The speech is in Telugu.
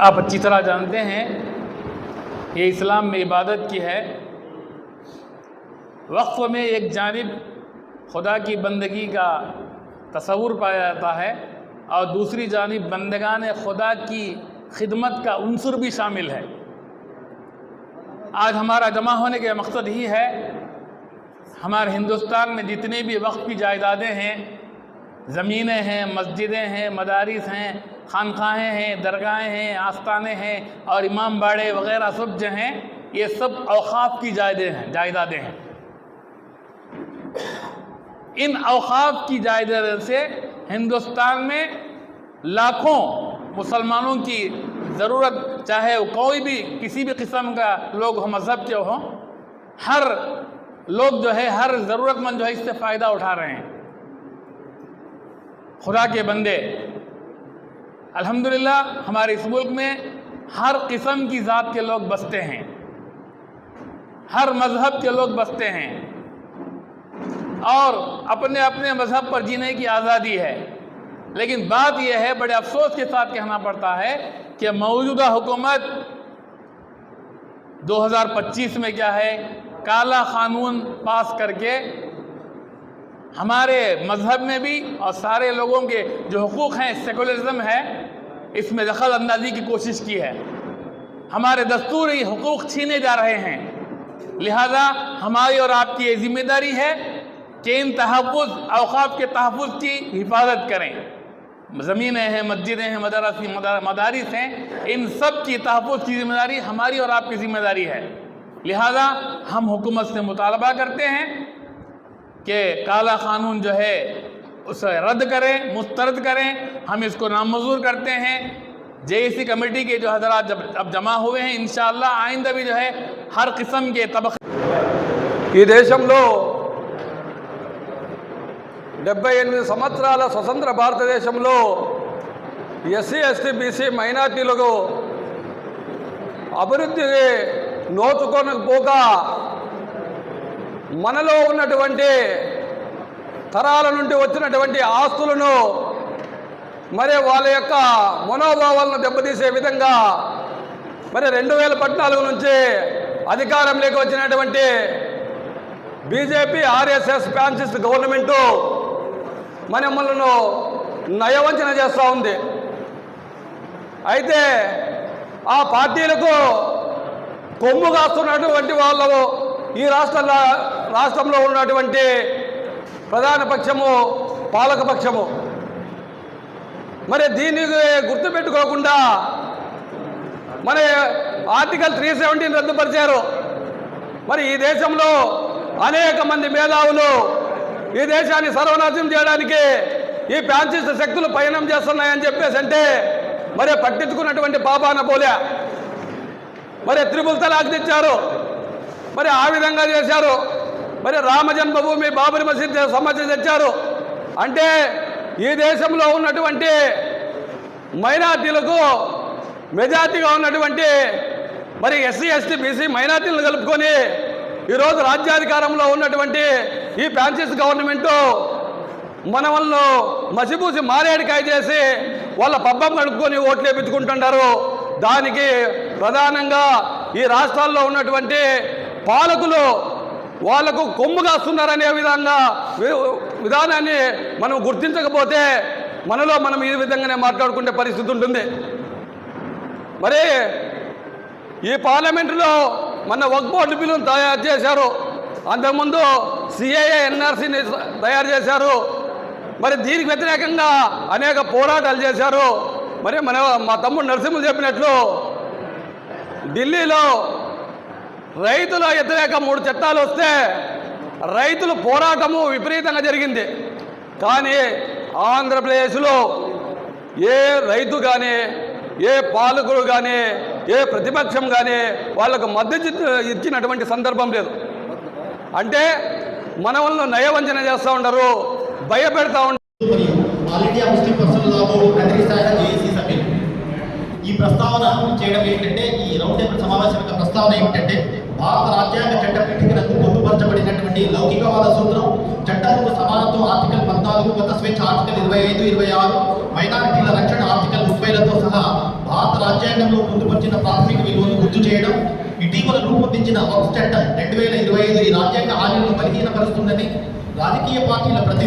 آپ اچھی طرح جانتے ہیں، یہ اسلام میں عبادت کی ہے۔ وقف میں ایک جانب خدا کی بندگی کا تصور پایا جاتا ہے اور دوسری جانب بندگان خدا کی خدمت کا عنصر بھی شامل ہے۔ آج ہمارا جمع ہونے کا مقصد ہی ہے، ہمارے ہندوستان میں جتنے بھی وقف کی جائیدادیں ہیں، زمینیں ہیں، مسجدیں ہیں، مدارس ہیں خانقاہیں ہیں، درگاہیں ہیں، آستانے ہیں اور امام باڑے وغیرہ سب جو ہیں، یہ سب اوقاف کی جائیدے ہیں، جائیدادیں ہیں۔ ان اوقاف کی جائیدادیں سے ہندوستان میں لاکھوں مسلمانوں کی ضرورت، چاہے وہ کوئی بھی، کسی بھی قسم کا لوگ ہو، مذہب کے ہوں، ہر لوگ جو ہے، ہر ضرورت مند جو ہے، اس سے فائدہ اٹھا رہے ہیں۔ خدا کے بندے الحمدللہ، ہمارے اس ملک میں ہر قسم کی ذات کے لوگ بستے ہیں۔ ہر مذہب کے لوگ بستے ہیں۔ اور اپنے اپنے مذہب پر جینے کی آزادی ہے۔ لیکن بات یہ ہے، بڑے افسوس کے ساتھ کہنا پڑتا ہے کہ موجودہ حکومت دو ہزار پچیس میں کیا ہے؟ کالا قانون پاس کر کے ہمارے مذہب میں بھی اور سارے لوگوں کے جو حقوق ہیں، سیکولرزم ہے اس میں دخل اندازی کی کوشش کی ہے۔ ہمارے دستوری حقوق چھینے جا رہے ہیں۔ لہذا ہماری اور آپ کی یہ ذمہ داری ہے کہ ان تحفظ، اوقاف کے تحفظ کی حفاظت کریں۔ زمینیں ہیں، مسجدیں ہیں، مدارس مدارس ہیں، ان سب کی تحفظ کی ذمہ داری ہماری اور آپ کی ذمہ داری ہے۔ لہذا ہم حکومت سے مطالبہ کرتے ہیں کہ کالا قانون جو ہے اسے رد کریں، مسترد کریں، ہم اس کو نامزور کرتے ہیں۔ جے ای سی کمیٹی کے جو حضرات جب، اب جمع ہوئے ہیں، انشاءاللہ آئندہ بھی جو ہے، ہر قسم کے طبقے ఈ దేశంలో డెబ్బై ఎనిమిది సంవత్సరాల స్వతంత్ర భారతదేశంలో ఎస్సీ ఎస్టీ బీసీ మైనార్టీలకు అభివృద్ధి నోచుకొనకపోగా మనలో ఉన్నటువంటి తరాల నుండి వచ్చినటువంటి ఆస్తులను మరి వాళ్ళ యొక్క మనోభావాలను దెబ్బతీసే విధంగా మరి రెండు వేల పద్నాలుగు నుంచి అధికారంలోకి వచ్చినటువంటి బీజేపీ ఆర్ఎస్ఎస్ ఫ్రాన్సిస్ గవర్నమెంటు మనమ్మలను నయవంచన చేస్తూ ఉంది. అయితే ఆ పార్టీలకు కొమ్ము కాస్తున్నటువంటి వాళ్ళు ఈ రాష్ట్ర రాష్ట్రంలో ఉన్నటువంటి ప్రధాన పక్షము పాలక పక్షము. మరి దీన్ని గుర్తుపెట్టుకోకుండా మరి ఆర్టికల్ త్రీ సెవెంటీని రద్దుపరిచారు. మరి ఈ దేశంలో అనేక మంది మేధావులు ఈ దేశాన్ని సర్వనాశనం చేయడానికి ఈ ఫ్యాన్సిస్ట్ శక్తులు పయనం చేస్తున్నాయని చెప్పేసి అంటే మరి పట్టించుకున్నటువంటి పాపాన పోలే మరి త్రిపుల్ తలాక్ తెచ్చారు. మరి ఆ విధంగా చేశారు. మరి రామ జన్మభూమి బాబరి మసీద్ సమస్య తెచ్చారు. అంటే ఈ దేశంలో ఉన్నటువంటి మైనార్టీలకు మెజార్టీగా ఉన్నటువంటి మరి ఎస్సీ ఎస్టీ బీసీ మైనార్టీలను కలుపుకొని ఈరోజు రాజ్యాధికారంలో ఉన్నటువంటి ఈ ఫ్రాన్సిస్ గవర్నమెంటు మన వాళ్ళు మసిపూసి మారేడికాయ చేసి వాళ్ళ పబ్బం కడుక్కొని ఓట్లు వేపించుకుంటుంటారు. దానికి ప్రధానంగా ఈ రాష్ట్రాల్లో ఉన్నటువంటి పాలకులు వాళ్ళకు కొమ్ము కాస్తున్నారనే విధంగా వి- విధానాన్ని మనం గుర్తించకపోతే మనలో మనం ఈ విధంగానే మాట్లాడుకునే పరిస్థితి ఉంటుంది. మరి ఈ పార్లమెంటులో మన వక్ బోర్డు బిల్లును తయారు చేశారు. అంతకుముందు సిఏఏ ఎన్ఆర్సీని తయారు చేశారు. మరి దీనికి వ్యతిరేకంగా అనేక పోరాటాలు చేశారు. మరి మన మా తమ్ముడు నరసింహులు చెప్పినట్లు ఢిల్లీలో రైతుల వ్యతిరేక మూడు చట్టాలు వస్తే రైతుల పోరాటము విపరీతంగా జరిగింది. కానీ ఆంధ్రప్రదేశ్లో ఏ రైతు కానీ ఏ పాలకుడు కానీ ఏ ప్రతిపక్షం కానీ వాళ్ళకు మద్దతు ఇచ్చినటువంటి సందర్భం లేదు. అంటే మన వల్ల నయవంచన చేస్తూ ఉండరు భయపెడతా ఉంటారు ఈ ప్రస్తావన చేయడం ఏంటంటే ఈ రౌండ్ టేబుల్ సమావేశం యొక్క ప్రస్తావన ఏమిటంటే భారత రాజ్యాంగ చట్టపీఠికనందు పొందుపరచబడినటువంటి లౌకికవాద సూత్రం చట్టాలకు సమానత్వం ఆర్టికల్ పద్నాలుగు మత స్వేచ్ఛ ఆర్టికల్ ఇరవై ఐదు ఇరవై ఆరు మైనారిటీల రక్షణ ఆర్టికల్ ముప్పైలతో సహా భారత రాజ్యాంగంలో పొందుపరిచిన ప్రాథమిక విలువను గుర్తు చేయడం ఇటీవల రూపొందించిన వక్ఫ్ చట్టం రెండు వేల ఇరవై ఐదు ఈ రాజ్యాంగ హామీలను బలహీనపరుస్తుందని రాజకీయ పార్టీల ప్రతి